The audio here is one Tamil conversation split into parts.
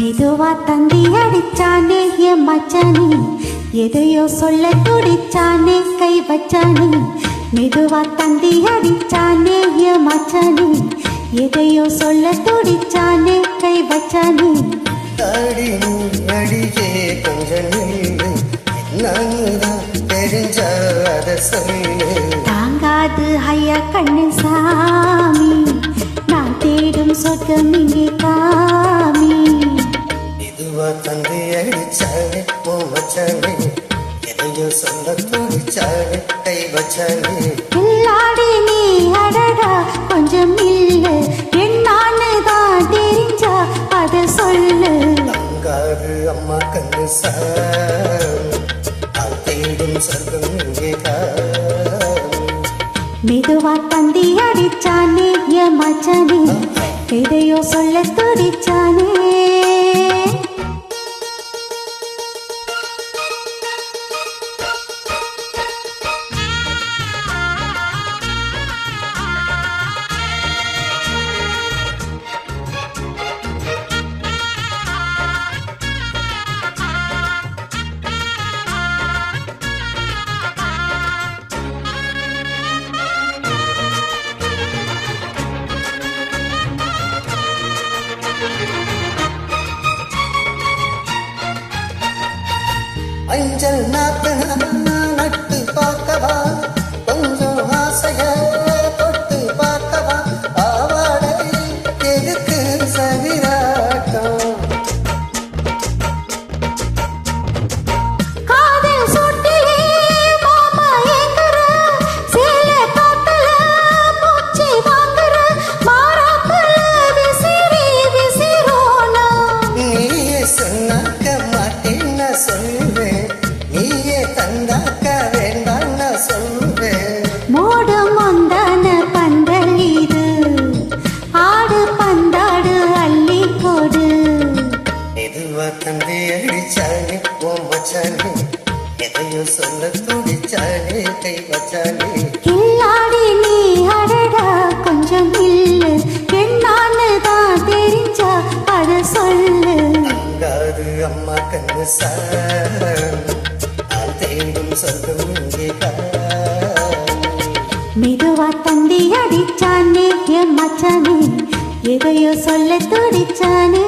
மெதுவா தந்தி அடிச்சானே என் மச்சானே. எதையோ சொல்ல துடிச்சானே கை வச்சானே. மெதுவா தந்தி அடிச்சானே என் மச்சானே. எதையோ சொல்ல துடிச்சானே கை வச்சானே. அடி அடியே கொஞ்சம் என்னன்னுதான் தெரிஞ்ச அத சொல்லு. தாங்காது ஐயா கண்ணு சாமி. நான் தேடும் சொர்க்கம் இங்கே காமி. இதுவா தந்தை அடிச்சாலே ஓ மச்சானே எதையோ சொல்ல துடிச்சாலே கை வச்சாலே கில்லாடி நீ அடடா கொஞ்சம் இல்ல என்னான்னு தான் தெரிஞ்சா அத சொல்லு. அங்காறு அம்மா கண்ணு நான் தேடும் சொர்க்கம் இங்கே மெதுவா தந்தி அடிச்சானே என் மச்சானே எதையோ சொல்ல துடிச்சானே. அஞ்சல் நாத்து நட்டு பார்க்கவா? கொஞ்சம் ஆசைய தொட்டு பார்க்கவா? பாவாடை எதுக்கு சரிராட்டம் காதல் சொட்டிலே மாமா அடிச்சானே ஓ மச்சானே எதையோ சொல்ல துடிச்சானே கை வச்சானே கில்லாடி நீ அடடா கொஞ்சம் இல்லு. என்னான்னு தான் தெரிஞ்சா அத சொல்லு. அங்காது அம்மா கண்ணு நான் தேடும் சொர்க்கம் மெதுவா தந்தி அடிச்சானே என் மச்சானே எதையோ சொல்ல துடிச்சானே.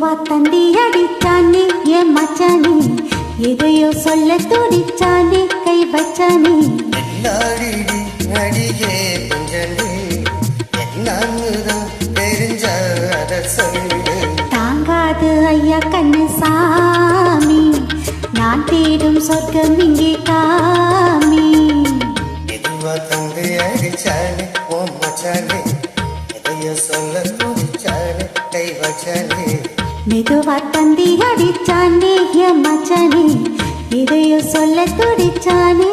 மெதுவா தந்தி அடிச்சானே என் மச்சானே எதையோ சொல்ல துடிச்சானே கை வச்சானே. அடியே என்னன்னுதான் தெரிஞ்ச அத சொல்லு தாங்காது ஐயா கண்ணு சாமி நான் தேடும் சொர்க்கம் இங்கே காமி. எதுவா தந்து அடிச்சாலே ஓ மச்சாலே எதையோ சொல்ல துடிச்சாலே வச்சனே. மெதுவா தந்தி அடிச்சானே மச்சனே மச்சானே இதையோ சொல்ல துடிச்சானே